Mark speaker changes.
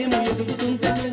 Speaker 1: మేము ఎదుగుతుంటాము